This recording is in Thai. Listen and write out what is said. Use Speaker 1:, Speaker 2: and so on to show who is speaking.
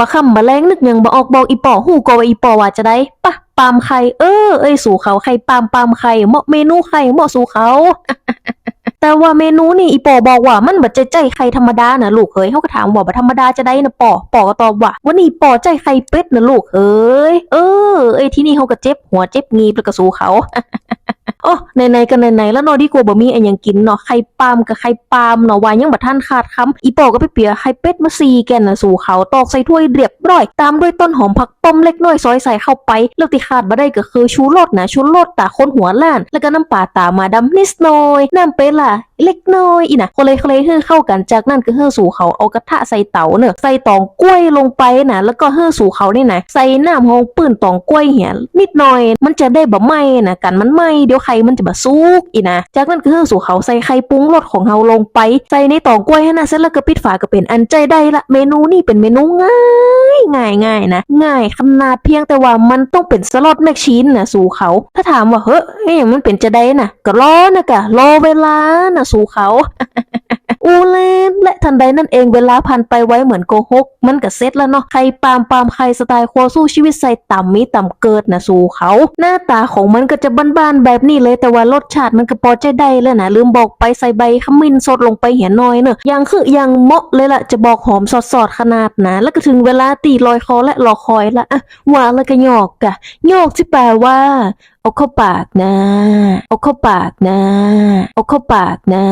Speaker 1: บะคำบะแรงนึกยังบะออกบอกอีปอหูก็ว่าอีปอว่าจะได้ปะปามไข่เออเอ้ยสู่เขาไข่ปามปามไข่เหมาะเมนูไข่เหมาะสู่เขาแต่ว่าเมนูนี่อีปอบอกว่ามันบ่ใจใจไข่ธรรมดานะลูกเอ้ยเขาก็ถามว่าบ่ธรรมดาจะได้นะปอปอก็ตอบว่าวันนี้ปอใจไข่เป็ดนะลูกเอ้ยเออเอ้ยที่นี่เขาก็เจ็บหัวเจ็บงีบแล้วก็สู้เขาโอ้ไหนๆก็ไหนๆแล้วเนาะดีกว่าบ่มีอันยังกินเนาะไข่ปาล์มกับไข่ปาล์มเนาะวายยังบ่ทันขาดคำอีปอก็ไปเปียไข่เป็ดมาซีแกนน่ะสู่เขาตอกใส่ถ้วยเรียบร้อย ตามด้วยต้นหอมผักป้อมเล็กน้อยซอยใส่เข้าไปแล้วที่ขาดบ่ได้ก็คือชูรสนะชูรสตาคนหัวล้าน แล้วก็น้ำปลาตามาดำนิดหน่อยน้ำเปล่าเล็กน้อยอีน่ะคนเลยคนเลยให้เข้ากันจากนั้นก็เฮือสู่เขาเอากระทะใส่เตาเนอะใส่ตองกล้วยลงไปนะแล้วก็เฮือสู่เขานี่นะใส่น้ำหองปื้นตองกล้วยเหียนิดหน่อย มันจะได้บบไหม้นะกันมันไหม้เดี๋ยวไข่มันจะมาซุกอีนะ จากนั้นก็เฮือสู่เขาใส่ไข่ปรุงรสของเฮาลงไป ใส่ในตองกล้วยให้นะเสร็จแล้วก็ปิดฝาก็เป็นอันใจได้ละเมนูนี่เป็นเมนูง่ายง่ายง่ายนะ ง่ายขนาดเพียงแต่ว่ามันต้องเป็นสล็อตแมชชีนนะสู่เขา ถ้าถามว่าเฮ้ยอย่างมันเป็นจะได้นะก็รอนะกะรอเวลานะสู่เขา และทันใดนั่นเองเวลาผ่านไปไว้เหมือนโกหก มันก็เซ็ตแล้วเนาะใครปามปามใครสไตล์ครัวสู้ชีวิตใส่ต่ำมีต่ำเกิดนะสู่เขา หน้าตาของมันก็จะบ้านๆแบบนี้เลยแต่ว่ารสชาติมันก็พอใจได้แล้วนะลืมบอกไปใส่ใบขมิ้นสดลงไปเหียน้อยเนอะยังคือยังเหมาะเลยล่ะจะบอกหอมสอดๆขนาดนะแล้วก็ถึงเวลาตีลอยคอและรอคอยละอะว่าแล้วก็หยอกกะหยอกที่แปลว่าเอาเข้าปากนะ เอาเข้าปากนะ เอาเข้าปากนะ